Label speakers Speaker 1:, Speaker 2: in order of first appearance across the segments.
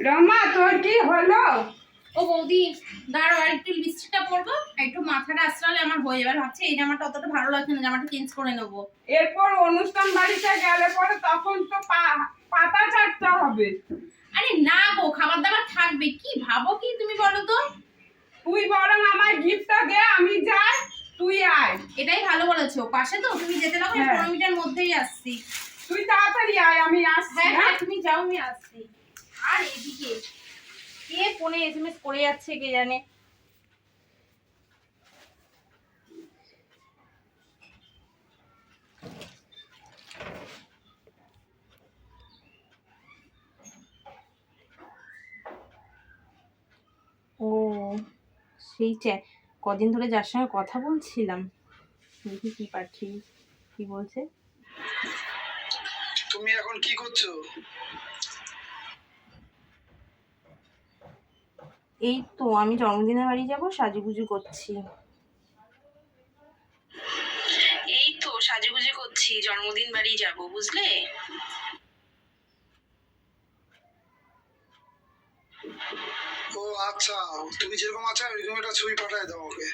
Speaker 1: রমা তোর কি হলো?
Speaker 2: ও বৌদি দাঁড়াও আর একটু লিপস্টিকটা পরবো একটু মাথাটা আশ্রালে আমার হয়ে যাবে। ভাবছি এই জামাটা অতটা ভালো লাগছে না জামাটা চেঞ্জ করে নেব।
Speaker 1: এরপর অনুষ্ঠান বাড়িতে গেলে পরে তখন তো পাতা চাটতে হবে।
Speaker 2: আরে না গো খাবার দাবার থাকবে। কি ভাবো কি তুমি বলো তো?
Speaker 1: তুই বরং আমার গিফটটা দে আমি যাই তুই আয়।
Speaker 2: এটাই ভালো বলেছ। পাশে তো তুমি যেতে লাগো
Speaker 1: হ্যাঁ।
Speaker 2: পনেরো মিনিটের মধ্যেই আসছি।
Speaker 1: তুই তাড়াতাড়ি আয় আমি আসছি
Speaker 2: হ্যাঁ
Speaker 1: হ্যাঁ
Speaker 2: হ্যাঁ? তুমি যাও আমি আসছি। আর এদিকে কে ফোনে এসএমএস করে যাচ্ছে কে জানে? ও সেই চ্যা- কদিন ধরে যার সঙ্গে কথা বলছিলাম। দেখি কি পাচ্ছি কি বলছে?
Speaker 3: তুমি এখন কি করছ?
Speaker 2: এই তো আমি জন্মদিনের বাড়ি যাব সাজুগুজু করছি। এই তো সাজুগুজু করছি জন্মদিন বাড়ি যাব বুঝলে?
Speaker 3: ও আচ্ছা তুমি যেরকম আছো এরকম একটা ছবি পাঠায় দাও ওকে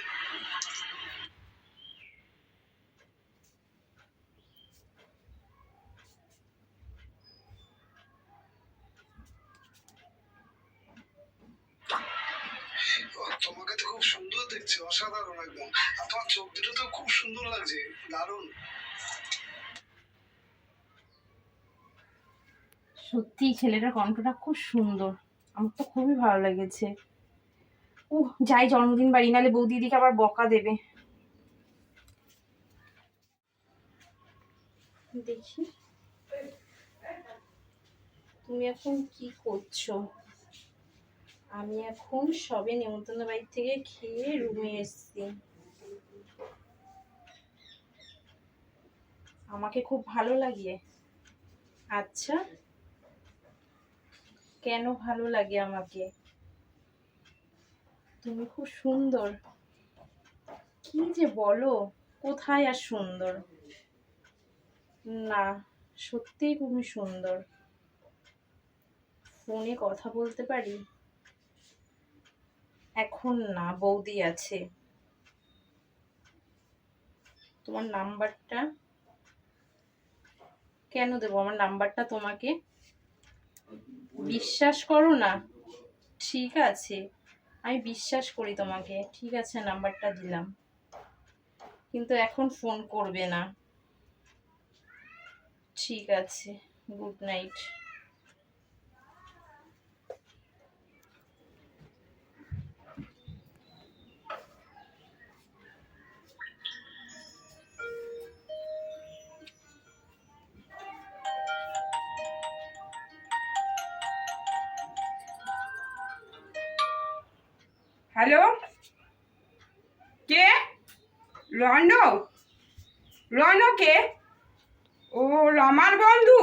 Speaker 3: ও, তোমাকে তো খুব সুন্দর দেখছে, অসাধারণ একদম। আর তোমার চোখ দুটো তো খুব সুন্দর লাগছে, দারুণ।
Speaker 2: সত্যি, ছেলেটার কণ্ঠটা খুব সুন্দর। আমার তো খুবই ভালো লেগেছে। উহ, যাই, জন্মদিন বাড়ি নালে বৌদি দিকে আবার বকা দেবে। দেখি। তুমি এখন কি করছ? আমি এখন সবে নেমন্তন্ন বাড়ি থেকে খেয়ে রুমে এসেছি। আমাকে খুব ভালো লাগে। আচ্ছা কেন ভালো লাগে আমাকে? তুমি খুব সুন্দর। কি যে বলো, কোথায় আর সুন্দর? না, সত্যিই খুবই সুন্দর। ফোনে কথা বলতে পারি? এখন না, বৌদি আছে। তোমার নাম্বারটা কেন দেবো? আমার নাম্বারটা তোমাকে বিশ্বাস করো না? ঠিক আছে, আমি বিশ্বাস করি তোমাকে। ঠিক আছে, নাম্বারটা দিলাম। কিন্তু এখন ফোন করবে না। ঠিক আছে, গুড নাইট।
Speaker 1: হ্যালো? কে? রণ? রণ কে ও রমার বন্ধু?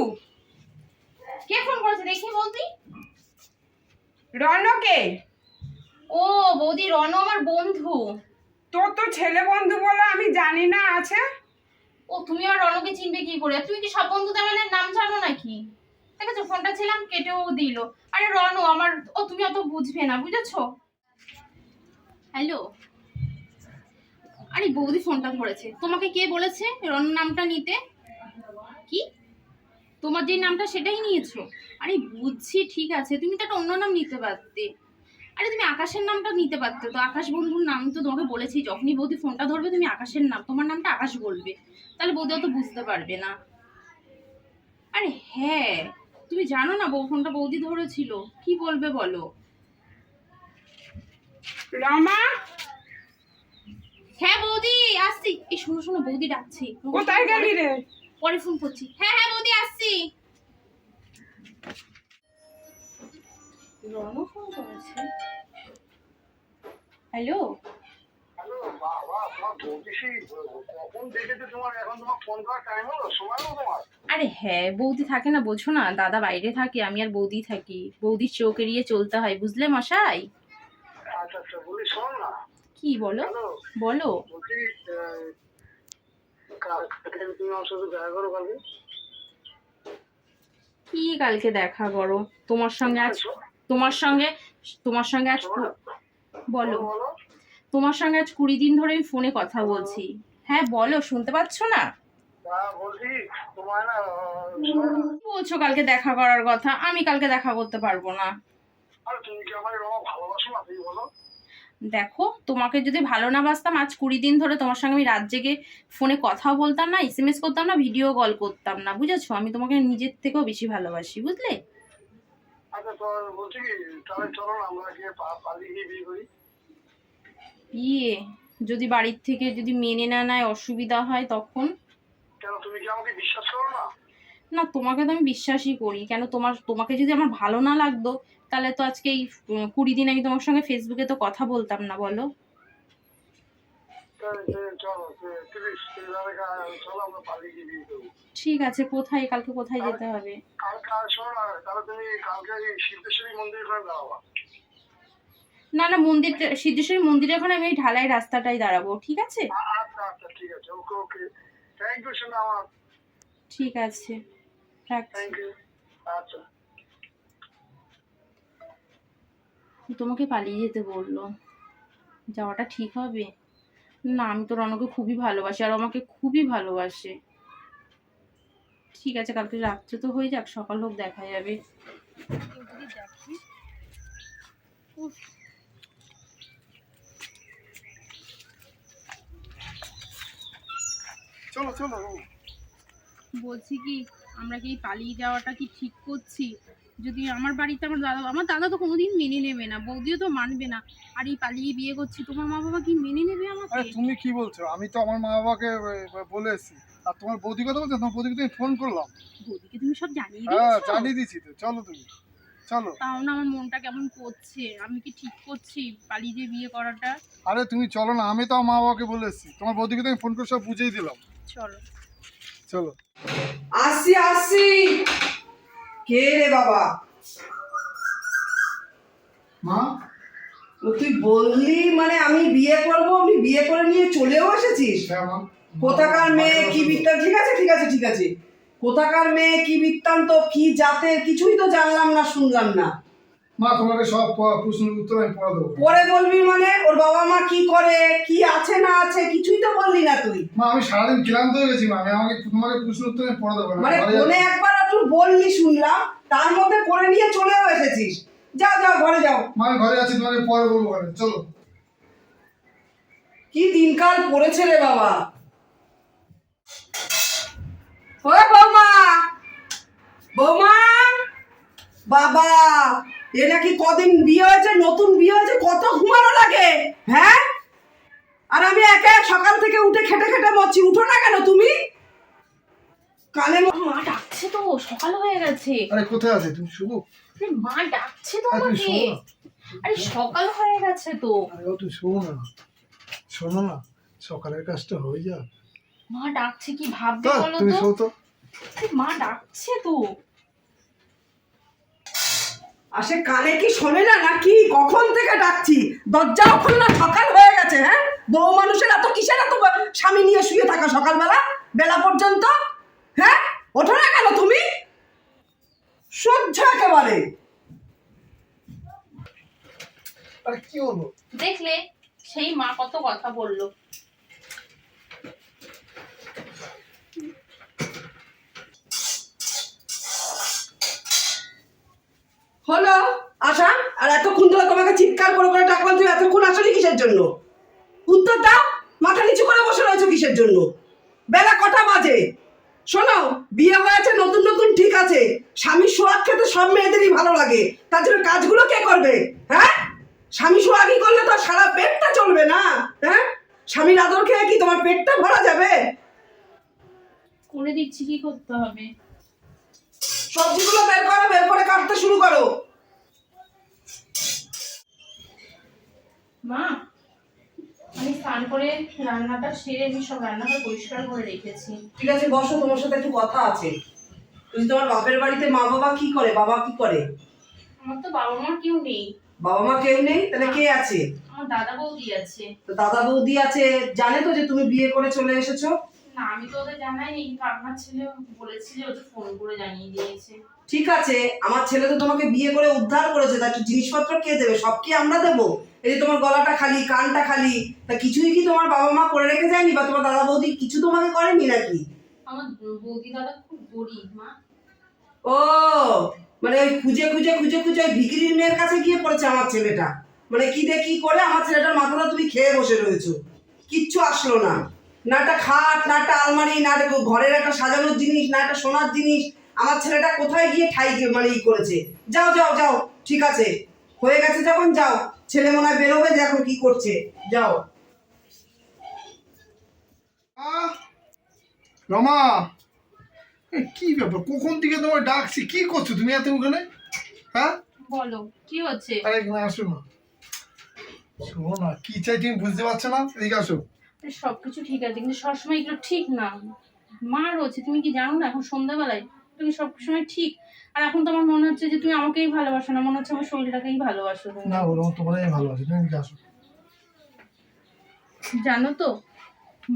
Speaker 2: কে ফোন করেছে দেখি বৌদি
Speaker 1: রণ কে
Speaker 2: ও বৌদি রণ আমার বন্ধু।
Speaker 1: তোর তো ছেলে বন্ধু বলে আমি জানি না আছে?
Speaker 2: ও তুমি আর রণকে চিনবে কি করে? তুমি কি সব বন্ধুদের মানে নাম জানো নাকি? দেখেছ ফোনটা ছিলাম কেটেও দিল। আরে রণ আমার ও তুমি অত বুঝবে না বুঝেছ? হ্যালো? আরে বৌদি ফোনটা ধরেছে। তোমাকে কে বলেছে রণ নামটা নিতে? কি? তোমার যে নামটা সেটাই নিয়েছো? আরে বুঝছি, ঠিক আছে। তুমি তো একটা অন্য নাম নিতে পারতে। আরে তুমি আকাশের নামটা নিতে পারতে তো। আকাশ বন্ধুর নাম তো তোমাকে বলেছি। যখনই বৌদি ফোনটা ধরবে, তুমি আকাশের নাম, তোমার নামটা আকাশ বলবে। তাহলে বৌদি অত বুঝতে পারবে না। আরে হ্যাঁ তুমি জানো না বউ ফোনটা বৌদি ধরেছিল। কি বলবে বলো?
Speaker 1: রমা?
Speaker 2: হ্যাঁ বৌদি আসছি। এই শোনো শোনো বৌদি ডাকছি।
Speaker 1: কোথায় গেলি রে?
Speaker 2: পরে ফোন করছি। হ্যাঁ হ্যাঁ বৌদি আসছি। রনও ফোন করেছে। হ্যালো?
Speaker 3: হ্যালো বাবা তোমার বৌদি সেই কখন দেখেছে তোমার? এখন তোমার ফোন করার টাইম হলো সময় হলো তোমার?
Speaker 2: আরে হ্যাঁ বৌদি থাকে না বোঝো না। দাদা বাইরে থাকে আমি আর বৌদি থাকি। বৌদির চোখ এড়িয়ে চলতে হয় বুঝলে মশাই?
Speaker 3: আচ্ছা আচ্ছা বলি শোন না।
Speaker 2: কি বলো? বলো।
Speaker 3: বলছি কালকে তুমি আমার সাথে দেখা করো কালকে।
Speaker 2: কি কালকে দেখা করো? তোমার সঙ্গে আজ। তোমার সঙ্গে তোমার সঙ্গে আজ বলো। তোমার সঙ্গে আজ কুড়ি দিন ধরে আমি ফোনে কথা বলছি। হ্যাঁ বলো শুনতে পাচ্ছ না?
Speaker 3: তোমার
Speaker 2: বলছো কালকে দেখা করার কথা। আমি কালকে দেখা করতে পারব না।
Speaker 3: আরে তুমি কি আমাকে রমা ভালোবাসো না তুমি বলো?
Speaker 2: দেখো তোমাকে যদি ভালো না বাসতাম আজ কুড়ি দিন ধরে তোমার সঙ্গে আমি রাত জেগে ফোনে কথা বলতাম না এসএমএস করতাম না ভিডিও কল করতাম না বুঝেছ? আমি তোমাকে নিজের থেকেও বেশি ভালোবাসি বুঝলে?
Speaker 3: আচ্ছা বিয়ে
Speaker 2: ইয়ে যদি বাড়ির থেকে যদি মেনে না নেয় অসুবিধা হয় তখন?
Speaker 3: তুমি কি আমাকে বিশ্বাস করো না?
Speaker 2: না তোমাকে তো আমি বিশ্বাসই করি কেন তোমার তোমাকে যদি আমার ভালো না লাগতো তাহলে তো আজকে এই কুড়ি দিন আমি তোমার সঙ্গে ফেসবুকে তো কথা বলতাম না বলো। ঠিক আছে কোথায় কালকে কোথায় যেতে হবে?
Speaker 3: না
Speaker 2: না মন্দির সিদ্ধেশ্বরী মন্দিরের ওখানে আমি ঢালাই রাস্তাটাই দাঁড়াবো ঠিক আছে?
Speaker 3: আচ্ছা আচ্ছা ঠিক আছে।
Speaker 2: তোমাকে পালিয়ে যেতে বলল। যাওয়াটা ঠিক হবে? না আমি তো রনকে খুবই ভালোবাসি আর আমাকে খুবই ভালোবাসে। ঠিক আছে কালকে রাত্রে তো হয়ে যাক সকাল হোক দেখা যাবে।
Speaker 3: চলো চলো।
Speaker 2: বলছি কি আমরা কি পালিয়ে যাওয়াটা কি ঠিক করছি? যদি আমার বাড়িতে আমার দাদা আমার দাদা তো কোনোদিন মেনে নেবে না বৌদিও তো মানবে না। আর এই পালিয়ে বিয়ে করছি তোমার মা বাবা কি মেনে নেবে আমাকে?
Speaker 4: তুমি কি বলছো? আমি তো আমার মা বাবাকে বলে এসেছি। আর তোমার বৌদি কথা বলছো? তোমার বৌদিকে তুমি ফোন করলাম।
Speaker 2: বৌদিকে তুমি সব জানিয়ে
Speaker 4: হ্যাঁ জানিয়ে দিচ্ছি তো। চলো তুমি। চলো।
Speaker 2: তাও না আমার মনটা কেমন করছে? আমি কি ঠিক করছি পালিয়ে যে বিয়ে করাটা?
Speaker 4: আরে তুমি চলো না আমি তো আমার মা বাবাকে বলে এসেছি। তোমার বৌদিকে তুমি ফোন করে সব বুঝিয়ে দিলাম।
Speaker 2: চলো।
Speaker 4: চলো।
Speaker 5: আসছি আসছি কে রে বাবা?
Speaker 4: মা
Speaker 5: ও তুই বললি মানে আমি বিয়ে করব আমি বিয়ে করে নিয়ে চলেও এসেছিস?
Speaker 4: হ্যাঁ
Speaker 5: কোথাকার মেয়ে কি বৃত্তান্ত ঠিক আছে ঠিক আছে ঠিক আছে। কোথাকার মেয়ে কি বৃত্তান্ত কি জাতের কিছুই তো জানলাম না শুনলাম না।
Speaker 4: মা তোমাকে সব প্রশ্নের উত্তর আমি পড়া দেবো
Speaker 5: পরে বলবি মানে? ওর বাবা মা কি করে? কি আছে না আছে? কিছুই তো বললি না তুই।
Speaker 4: মা আমি সারাদিন ক্লান্ত হয়ে গেছি মা। আমি আমাকে তোমাকে প্রশ্নের উত্তর আমি পড়া দেবো
Speaker 5: মানে ফোনে একবার একটু বললি শুনলাম তার মধ্যে করে নিয়ে চলেও এসেছিস। যাও যাও ঘরে যাও।
Speaker 4: মা আমি ঘরে আছি তোমাকে পরে বলব ঘরে। চলো।
Speaker 5: কি দিনকাল পড়েছে রে বাবা। ও বৌমা। বৌমা। বাবা। এ নাকি কদিন বিয়ে হয়েছে নতুন বিয়ে হয়েছে কত ঘুমানো লাগে? হ্যাঁ? আর আমি একা এক সকাল থেকে উঠে খেটে খেটে মরছি উঠো না কেন তুমি? কানে ম-
Speaker 2: ডাকছে তো সকাল হয়ে গেছে।
Speaker 4: আরে কোথায় আছে? তুমি শুভ?
Speaker 2: আরে মা ডাকছে তো
Speaker 4: আরে
Speaker 2: আমাকে। আরে সকাল হয়ে গেছে তো।
Speaker 4: আরে ও তুমি শোনো না। শোনো না সকালের কাজটা হয়ে যাক।
Speaker 2: মা ডাকছে কি ভাববে
Speaker 4: তা,
Speaker 2: বলো তো? মা ডাকছে তো।
Speaker 5: আসে কানে কি শোনে না নাকি কখন থেকে ডাকছি? দরজা ওখানে না সকাল হয়ে গেছে হ্যাঁ? বউ মানুষের এত কিসের এত স্বামী নিয়ে শুয়ে থাকা সকালবেলা? বেলা পর্যন্ত? হ্যাঁ? ওঠো না কেন তুমি? সহ্য একেবারে।
Speaker 4: আরে কি হলো?
Speaker 2: দেখলে সেই মা কত কথা বলল।
Speaker 5: হলো আশা আর এতক্ষণ ধরে তোমাকে চিৎকার করে করে ডাকলাম তুমি এতক্ষণ আসলে কিসের জন্য? উত্তর দাও মাথা নিচু করে বসে রয়েছো কিসের জন্য? বেলা কটা বাজে? শোনো বিয়ে হয়েছে নতুন নতুন ঠিক আছে। স্বামী সোয়াগ খেতে সব মেয়েদেরই ভালো লাগে। তার জন্য কাজগুলো কে করবে? হ্যাঁ? স্বামী সোয়াগই করলে তো সারা পেটটা চলবে না হ্যাঁ? স্বামীর আদর খেয়ে কি তোমার পেটটা ভরা যাবে?
Speaker 2: করে দিচ্ছি কি করতে হবে?
Speaker 5: সবজিগুলো বের করো বের করে কাটতে শুরু করো
Speaker 2: মা আমি স্নান করে রান্নাটা সেরে আমি সব রান্নাটা পরিষ্কার করে রেখেছি।
Speaker 5: ঠিক আছে বসো তোমার সাথে একটু কথা আছে। তুই তোমার বাপের বাড়িতে মা বাবা কি করে? বাবা কি করে?
Speaker 2: আমার তো বাবা মা কেউ নেই।
Speaker 5: বাবা মা কেউ নেই? তাহলে কে আছে?
Speaker 2: আমার দাদা বৌদি আছে।
Speaker 5: তো দাদা বৌদি আছে জানে তো যে তুমি বিয়ে করে চলে এসেছ?
Speaker 2: না আমি তো ওদের জানাইনি কিন্তু আপনার ছেলে বলেছে যে ওদের ফোন করে জানিয়ে দিয়েছে।
Speaker 5: ঠিক আছে আমার ছেলে তো তোমাকে বিয়ে করে উদ্ধার করেছে তা জিনিসপত্র কে দেবে? সব কি আমরা দেবো? এই যে তোমার গলাটা খালি কানটা খালি তা কিছুই কি তোমার বাবা মা করে রেখে যায়নি? বা তোমার দাদা বৌদি কিছু তোমাকে করেনি নাকি?
Speaker 2: আমার বৌদি দাদা খুব গরিব মা।
Speaker 5: ও মানে ওই খুঁজে খুঁজে খুঁজে খুঁজে ওই ভিকিরির মেয়ের কাছে গিয়ে পড়েছে আমার ছেলেটা। মানে কি কি করে? আমার ছেলেটার মাথাটা তুমি খেয়ে বসে রয়েছো। কিচ্ছু আসলো না। না একটা খাট না একটা আলমারি না একটা ঘরের একটা সাজানোর জিনিস না একটা সোনার জিনিস। আমার ছেলেটা কোথায় গিয়ে ঠাই মানে ই করেছে? যাও যাও যাও ঠিক আছে। হয়ে গেছে যখন যাও। ছেলে মনে হয় বেরোবে দেখো কি করছে? যাও।
Speaker 4: আহ, রমা কি ব্যাপার? কখন থেকে তোমার ডাকছি? কি করছ তুমি এত ওখানে? হ্যাঁ?
Speaker 2: বলো কি হচ্ছে?
Speaker 4: আরে এখানে আসো না। শোনো না কি চাই তুমি বুঝতে পারছ না? এদিকে আসো।
Speaker 2: আরে সবকিছু ঠিক আছে কিন্তু সবসময় এগুলো ঠিক না। মা রয়েছে তুমি কি জানো না এখন সন্ধ্যাবেলায় তুমি সবসময় ঠিক। আর এখন তো আমার মনে হচ্ছে যে তুমি আমাকেই ভালোবাসো না মনে হচ্ছে আমার শরীরটাকেই ভালোবাসো।
Speaker 4: না ওরকম তোমার আমি ভালোবাসি তুমি আসো।
Speaker 2: জানো তো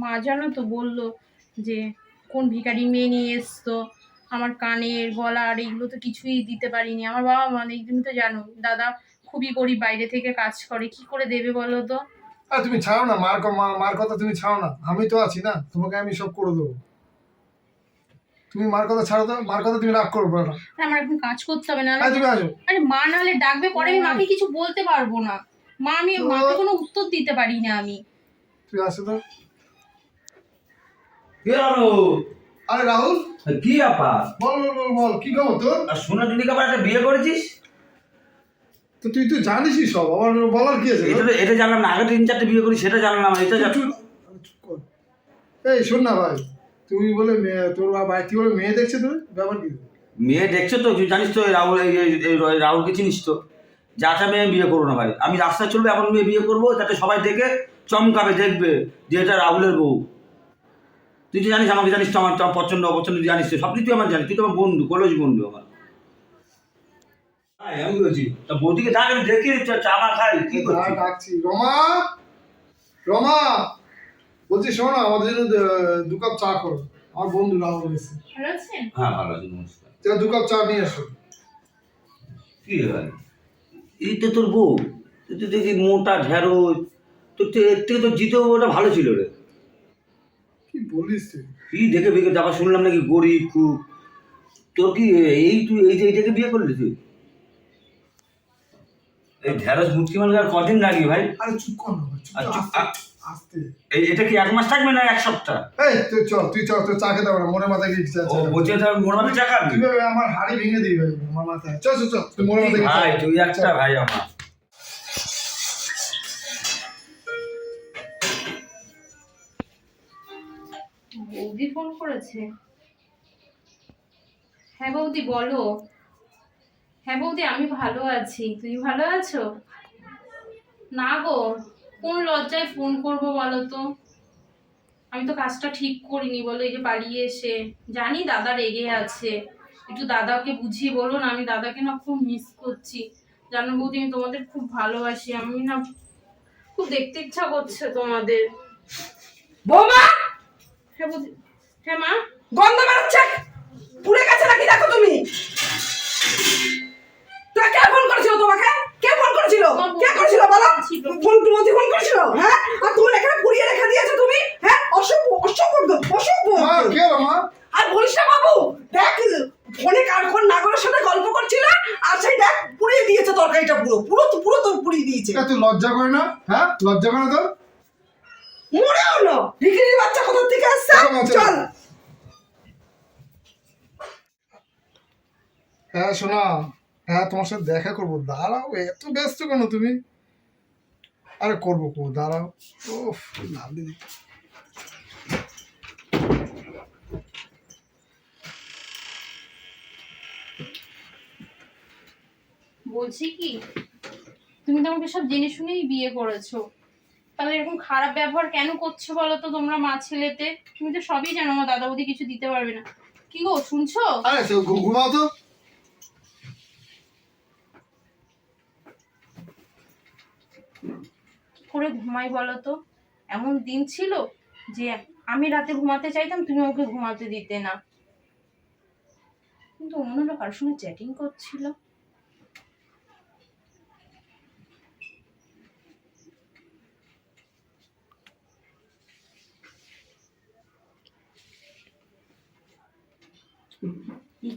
Speaker 2: মা জানো তো বলল যে কোন ভিখারি মেয়ে নিয়ে এসতো আমার কানের গলার এইগুলো তো কিছুই দিতে পারিনি। আমার বাবা মানে তুমি তো জানো দাদা খুবই গরিব বাইরে থেকে কাজ করে কি করে দেবে বলো তো?
Speaker 4: আর তুমি ছাড়ো না মার মা- মার কথা তুমি ছাড়ো না। আমি তো আছি না তোমাকে আমি সব করে দেবো। তুমি মার কথা ছাড়ো তো মার কথা তুমি রাগ করব না।
Speaker 2: আমার এখন কাজ করতে হবে না
Speaker 4: তুমি আসো।
Speaker 2: আরে মা নাহলে ডাকবে পরে আমি মাকে কিছু বলতে পারব না। মা আমি মাকে কোনো উত্তর দিতে পারি না আমি।
Speaker 4: তুমি আসো তো।
Speaker 6: কে আনো
Speaker 4: আরে রাহুল?
Speaker 6: কি আপা
Speaker 4: বল বল বল কি খবর তোর?
Speaker 6: আর সোনা টুনিকে আবার একটা বিয়ে করেছিস?
Speaker 4: তো তুই তো জানিসই সব আমার বলার কি আছে?
Speaker 6: এটা তো এটা জানলাম না আগে তিন চারটে বিয়ে করি সেটা জানলাম না এটা
Speaker 4: কর। এই শোন না ভাই তুমি বলে তোর ভাই কি বলে মেয়ে দেখছে তোর? ব্যাপার কি?
Speaker 6: মেয়ে দেখছ তো তুই জানিস তো এই রাহুল রাহুলকে চিনিস তো? যাটা মেয়ে বিয়ে করব না ভাই। আমি রাস্তায় চলবে এমন মেয়ে বিয়ে করব যাতে সবাই দেখে চমকাবে দেখবে যে এটা রাহুলের বউ। তুই তো জানিস আমাকে জানিস তো আমার পছন্দ অপছন্দ জানিস তো সব কিছু আমার জানিস তুই তো আমার বন্ধু কলেজ বন্ধু আমার। আমি বলছি। তা বৌদিকে ডাক আমি দেখি চ- চা মা খাই কি
Speaker 4: হ্যাঁ
Speaker 6: করছিস?
Speaker 4: ডাকছি। রমা! রমা! বলছি শোনো না আমাদের জন্য দু- কাপ চা করো। আমার বন্ধু রাহুল
Speaker 2: আছেন?
Speaker 6: হ্যাঁ ভালো আছে নমস্কার।
Speaker 4: দু কাপ চা নিয়ে এসো।
Speaker 6: কি ভাই এই তো তোর বউ তুই তো দেখি মোটা ঢেঁড়ো তোর তো এর থেকে তোর জিতেও ওটা ভালো ছিল রে।
Speaker 4: কি বলিস তুই?
Speaker 6: কি দেখে বিয়ে তারপর শুনলাম নাকি গরিব খুব। তোর কি এই তুই এই যে এইটাকে বিয়ে করলি তুই? এই ঢেঁড়স মুটকি মাল আর কদিন লাগে ভাই?
Speaker 4: আরে চুপ কর আস্তে
Speaker 6: এই এটা কি এক মাস থাকবে না এক সপ্তাহ?
Speaker 4: এই তুই চল তুই চল তুই চা খেতে পারো মনে মাথায় কি চা
Speaker 6: ও বলছে তার মোড় মাথা চাকা
Speaker 4: তুই আমার হাড়ি ভেঙে দিবি ভাই আমার মাথায়? চল চল চল তুই মনে মাথায়
Speaker 6: ভাই তুই একটা ভাই আমার।
Speaker 2: বৌদি ফোন করেছে। হ্যাঁ বৌদি বলো। হ্যাঁ বৌদি, আমি ভালো আছি। তুই ভালো আছো? না গো, কোন লজ্জায় ফোন করব বলো তো আমি তো কাজটা ঠিক করিনি বলো, এই যে পালিয়ে এসে। জানি দাদা রেগে আছে। একটু দাদাকে বুঝিয়ে বলো না, আমি দাদাকে না খুব মিস করছি। জানো বৌদি, আমি তোমাদের খুব ভালোবাসি। আমি না খুব দেখতে ইচ্ছা করছে তোমাদের।
Speaker 5: বৌমা!
Speaker 2: হ্যাঁ বৌদি হ্যাঁ মা?
Speaker 5: গন্ধ বেরোচ্ছে! পুড়ে গেছে নাকি দেখো তুমি? তা কে ফোন করেছিল তোমাকে? কে ফোন করেছিল? কে করেছিল বলো? ফোন তুমি ফোন করেছিল? হ্যাঁ? আর তুমি এখানে পুড়িয়ে রেখে দিয়েছ তুমি? হ্যাঁ? অসভ্য অসভ্য অসভ্য
Speaker 4: মা কে রমা
Speaker 5: আর বলিস না বাবু দেখ ফোনে কারখন নাগরের সাথে গল্প করছিল? আর সেই দেখ পুড়িয়ে দিয়েছে তরকারিটা পুরো। পুরো তো পুরো তো পুড়িয়ে দিয়েছে।
Speaker 4: তুই লজ্জা করে না? হ্যাঁ? লজ্জা করে না তোর?
Speaker 5: মরে হলো ভিখিরির বাচ্চা কোথা থেকে আসছে।
Speaker 4: চল। হ্যাঁ শোনা। হ্যাঁ তোমার সাথে দেখা করব। দাঁড়াও এত ব্যস্ত কেন তুমি? আরে করব করব দাঁড়াও। ও লাভ দিদি
Speaker 2: বলছি কি তুমি তো আমাকে সব জেনে শুনেই বিয়ে করেছ। তাহলে এরকম খারাপ ব্যবহার কেন করছ বলো তো তোমরা মা ছেলেতে? তুমি তো সবই জানো আমার দাদা বৌদি কিছু দিতে পারবে না। কি গো শুনছো?
Speaker 4: আরে ঘুমাও তো।
Speaker 2: করে ঘুমাই বলো তো? এমন দিন ছিল যে আমি রাতে ঘুমাতে চাইতাম, তুমি ওকে ঘুমাতে দিতে না। কিন্তু অন্য লোক কারোর সঙ্গে চ্যাটিং করছিল।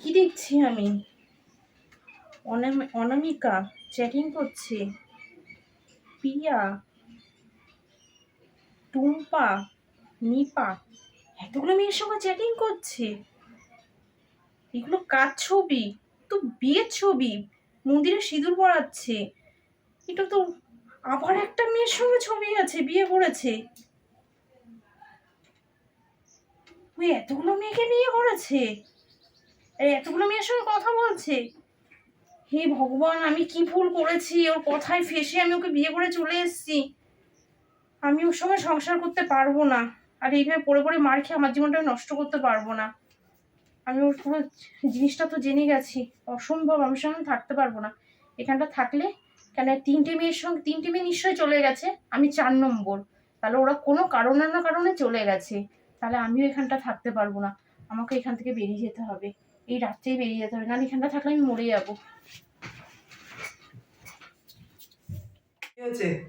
Speaker 2: কি দেখছি আমি? অনাম- অনামিকা চ্যাটিং করছে। পিয়া, টুম্পা, নিপা, এতগুলো মেয়ের সঙ্গে চ্যাটিং করছে। এগুলো কার ছবি? তো বিয়ের ছবি। মন্দিরে সিঁদুর পরাচ্ছে। এটা তো আবার একটা মেয়ের সঙ্গে ছবি আছে, বিয়ে করেছে। ওই এতগুলো মেয়েকে বিয়ে করেছে? এতগুলো মেয়ের সঙ্গে কথা বলছে? হে ভগবান, আমি কি ভুল করেছি? ওর কথায় ফেসে আমি ওকে বিয়ে করে চলে এসেছি। আমি ওর সঙ্গে সংসার করতে পারব না। আর এইভাবে পড়ে পড়ে মার খেয়ে আমার জীবনটা নষ্ট করতে পারব না। আমি ওর পুরো জিনিসটা তো জেনে গেছি। অসম্ভব, আমি সঙ্গে থাকতে পারব না। এখানটা থাকলে কেন তিনটে মেয়ের সঙ্গে, তিনটে মেয়ে নিশ্চয়ই চলে গেছে। আমি চার নম্বর। তাহলে ওরা কোনো কারণে না কারণে চলে গেছে। তাহলে আমিও এখানটা থাকতে পারব না। আমাকে এখান থেকে বেরিয়ে যেতে হবে। এই রাত্রেই বেরিয়ে যেতে হবে। নাহলে এখানটা থাকলে আমি মরে যাব।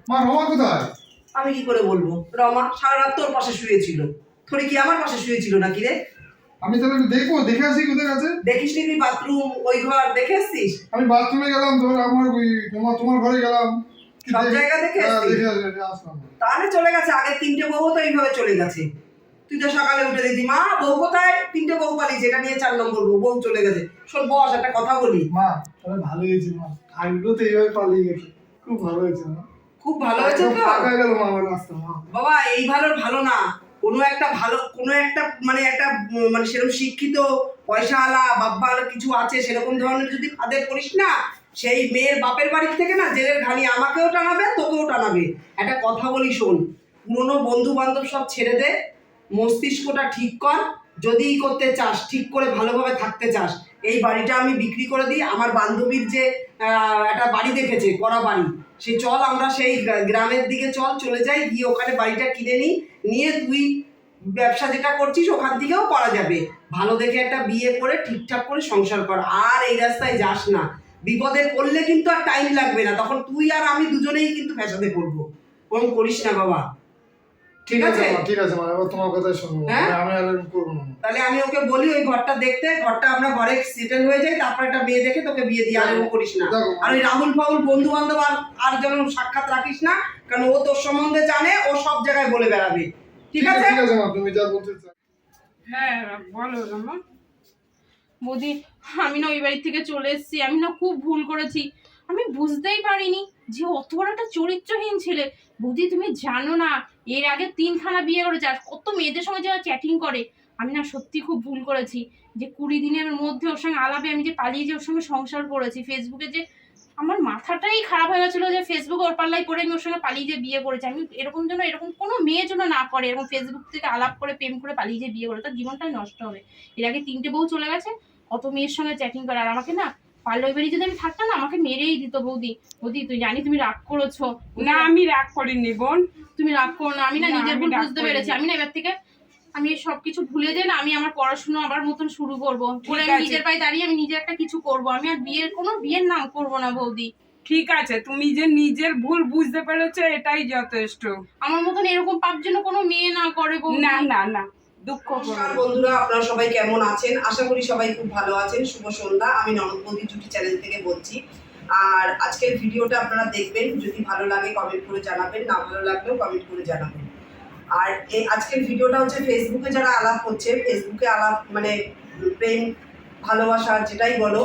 Speaker 4: মা রমা কোথায়?
Speaker 5: আমি কি করে বলব? রমা সারা রাত তোর পাশে শুয়েছিল। থরি কি আমার পাশে শুয়েছিল নাকি রে?
Speaker 4: আমি তাহলে একটু দেখব দেখে আসি কোথায় আছে।
Speaker 5: দেখিস নি তুই বাথরুম ওই ঘর দেখে এসছিস
Speaker 4: আমি বাথরুমে গেলাম তোমার আমার ওই তোমার তোমার ঘরে গেলাম। কি
Speaker 5: সব জায়গা দেখে
Speaker 4: হ্যাঁ, আসি- আসলাম।
Speaker 5: তাহলে চলে গেছে আগের তিনটে বউ তো এইভাবে চলে গেছে। তুই তো সকালে উঠে দেখি মা বউ কোথায়? তিনটে বউ পালিয়েছে যেটা নিয়ে চার নম্বর বউ বউ চলে গেছে। শোন বস একটা কথা বলি।
Speaker 4: মা তাহলে ভালো হয়েছে মা। আইগুলো তো এইভাবে পালিয়ে গেছে। খুব ভালো হয়েছে মা।
Speaker 5: খুব ভালো হয়েছে তো?
Speaker 4: ফাঁকা গেল মা আমার রাস্তা মা।
Speaker 5: বাবা এই ভালো ভালো না। কোনো একটা ভালো কোনো একটা মানে একটা মানে সেরকম শিক্ষিত পয়সা আলা বাব্বা কিছু আছে সেরকম ধরনের যদি ফাদের করিস না সেই মেয়ের বাপের বাড়ির থেকে না জেলের ঘানি আমাকেও টানাবে তোকেও টানাবে। একটা কথা বলি শোন। পুরনো বন্ধু বান্ধব সব ছেড়ে দে মস্তিষ্কটা ঠিক কর যদি করতে চাস, ঠিক করে ভালোভাবে থাকতে চাস। এই বাড়িটা আমি বিক্রি করে দিই। আমার বান্ধবীর যে একটা বাড়ি দেখেছে করা বাড়ি, সে চল আমরা সেই গ্রামের দিকে চল, চলে যাই, গিয়ে ওখানে বাড়িটা কিনে নিই। নিয়ে তুই ব্যবসা যেটা করছিস, ওখান থেকেও করা যাবে। ভালো দেখে একটা বিয়ে করে, ঠিকঠাক করে সংসার কর। আর এই রাস্তায় যাস না। বিপদে পড়লে কিন্তু আর টাইম লাগবে না। তখন তুই আর আমি দুজনেই কিন্তু ফ্যাসাদে পড়ব। ওরকম করিস না বাবা। ঠিক আছে?
Speaker 4: ঠিক আছে মা এবার তোমার কথাই শুনব।
Speaker 5: হ্যাঁ?
Speaker 4: আমি আর এরকম করব না।
Speaker 5: তাহলে আমি ওকে বলি ওই ঘরটা দেখতে ঘরটা আমরা ঘরে সেটেল হয়ে যাই তারপর একটা মেয়ে দেখে তোকে বিয়ে দিয়ে আর করিস না। আর ওই রাহুল ফাহুল বন্ধু বান্ধব আর আর যেন সাক্ষাৎ রাখিস না কারণ ও তোর সম্বন্ধে জানে ও সব জায়গায় বলে বেড়াবে। ঠিক আছে?
Speaker 4: ঠিক আছে মা তুমি যা বলতে চাও।
Speaker 1: হ্যাঁ বলো রমা
Speaker 2: বৌদি আমি না ওই বাড়ি থেকে চলে এসেছি আমি না খুব ভুল করেছি। আমি বুঝতেই পারিনি যে অত বড় একটা চরিত্রহীন ছেলে। বৌদি তুমি জানো না এর আগে তিনখানা বিয়ে করেছে, আর কত মেয়েদের সঙ্গে যারা চ্যাটিং করে, আমি না সত্যি খুব ভুল করেছি। যে কুড়ি দিনের মধ্যে ওর সঙ্গে আলাপে আমি যে পালিয়ে যে ওর সঙ্গে সংসার করেছি ফেসবুকে যে আমার মাথাটাই খারাপ হয়ে গেছিল যে ফেসবুকে ওর পাল্লাই করে আমি ওর সঙ্গে পালিয়ে যে বিয়ে করেছি। আমি এরকম যেন, এরকম কোনো মেয়ে যেন না করে, এরকম ফেসবুক থেকে আলাপ করে, প্রেম করে পালিয়ে যে বিয়ে করে, তার জীবনটাই নষ্ট হবে। এর আগে তিনটে বউ চলে গেছে, কত মেয়ের সঙ্গে চ্যাটিং করে, আর আমাকে না পার্লার বাড়ি যদি আমি থাকতাম না আমাকে মেরেই দিত বৌদি। বৌদি তুই জানি তুমি রাগ করেছ।
Speaker 1: না আমি রাগ করিনি বোন।
Speaker 2: তুমি রাগ করো না আমি না নিজের ভুল বুঝতে পেরেছি। আমি না এবার থেকে আমি সব কিছু ভুলে যাই না আমি আমার পড়াশোনা আবার মতন শুরু করব। করে আমি নিজের পায়ে দাঁড়িয়ে আমি নিজে একটা কিছু করব। আমি আর বিয়ের কোনো বিয়ের নাম করব না বৌদি।
Speaker 1: ঠিক আছে তুমি যে নিজের ভুল বুঝতে পেরেছ এটাই যথেষ্ট।
Speaker 2: আমার মতন এরকম পাপ যেন কোনো মেয়ে না করে
Speaker 1: না না না। দুঃখ
Speaker 5: বন্ধুরা, আপনারা সবাই কেমন আছেন? আশা করি সবাই খুব ভালো আছেন। শুভ সন্ধ্যা। আমি ননদবতী জুটি চ্যানেল থেকে বলছি। আর আজকের ভিডিওটা আপনারা দেখবেন। যদি ভালো লাগে কমেন্ট করে জানাবেন। না ভালো লাগলেও কমেন্ট করে জানাবেন। আর এই আজকের ভিডিওটা হচ্ছে ফেসবুকে যারা আলাপ করছে ফেসবুকে আলাপ মানে প্রেম, ভালোবাসা যেটাই বলো,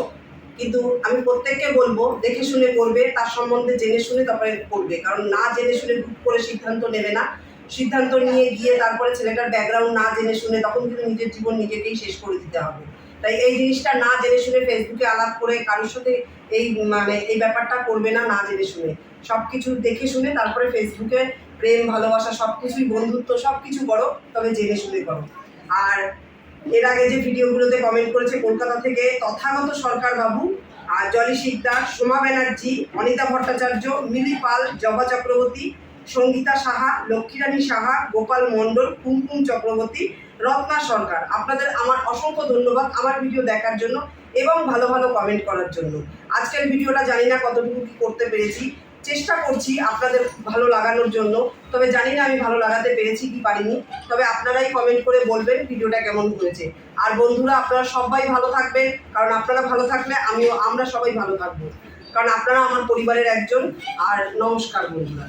Speaker 5: কিন্তু আমি প্রত্যেককে বলব, দেখে শুনে করবে, তার সম্বন্ধে জেনে শুনে তারপরে করবে। কারণ না জেনে শুনে গ্রুপ করে সিদ্ধান্ত নেবে না। সিদ্ধান্ত নিয়ে গিয়ে তারপরে ছেলেটার ব্যাকগ্রাউন্ড না জেনে শুনে তখন কিন্তু নিজের জীবন নিজেকেই শেষ করে দিতে হবে। তাই এই জিনিসটা না জেনে শুনে ফেসবুকে আলাপ করে কারোর সাথে এই মানে এই ব্যাপারটা করবে না না জেনে শুনে। সব কিছু দেখে শুনে তারপরে ফেসবুকে প্রেম, ভালোবাসা সব কিছুই বন্ধুত্ব সব কিছু করো, তবে জেনে শুনে করো। আর এর আগে যে ভিডিওগুলোতে কমেন্ট করেছে কলকাতা থেকে তথাগত সরকার বাবু আর জলি শিকদার, সোমা ব্যানার্জি, অনিতা ভট্টাচার্য, মিলি পাল, জবা চক্রবর্তী সঙ্গীতা সাহা, লক্ষ্মীরানী সাহা, গোপাল মণ্ডল, কুমকুম চক্রবর্তী, রত্না সরকার। আপনাদের আমার অসংখ্য ধন্যবাদ আমার ভিডিও দেখার জন্য এবং ভালো ভালো কমেন্ট করার জন্য। আজকের ভিডিওটা জানি না কতটুকু কি করতে পেরেছি। চেষ্টা করছি আপনাদের ভালো লাগানোর জন্য। তবে জানি না আমি ভালো লাগাতে পেরেছি কি পারিনি। তবে আপনারাই কমেন্ট করে বলবেন ভিডিওটা কেমন হয়েছে। আর বন্ধুরা, আপনারা সবাই ভালো থাকবেন। কারণ আপনারা ভালো থাকলে আমিও, আমরা সবাই ভালো থাকব। কারণ আপনারা আমার পরিবারের একজন। আর নমস্কার বন্ধুরা।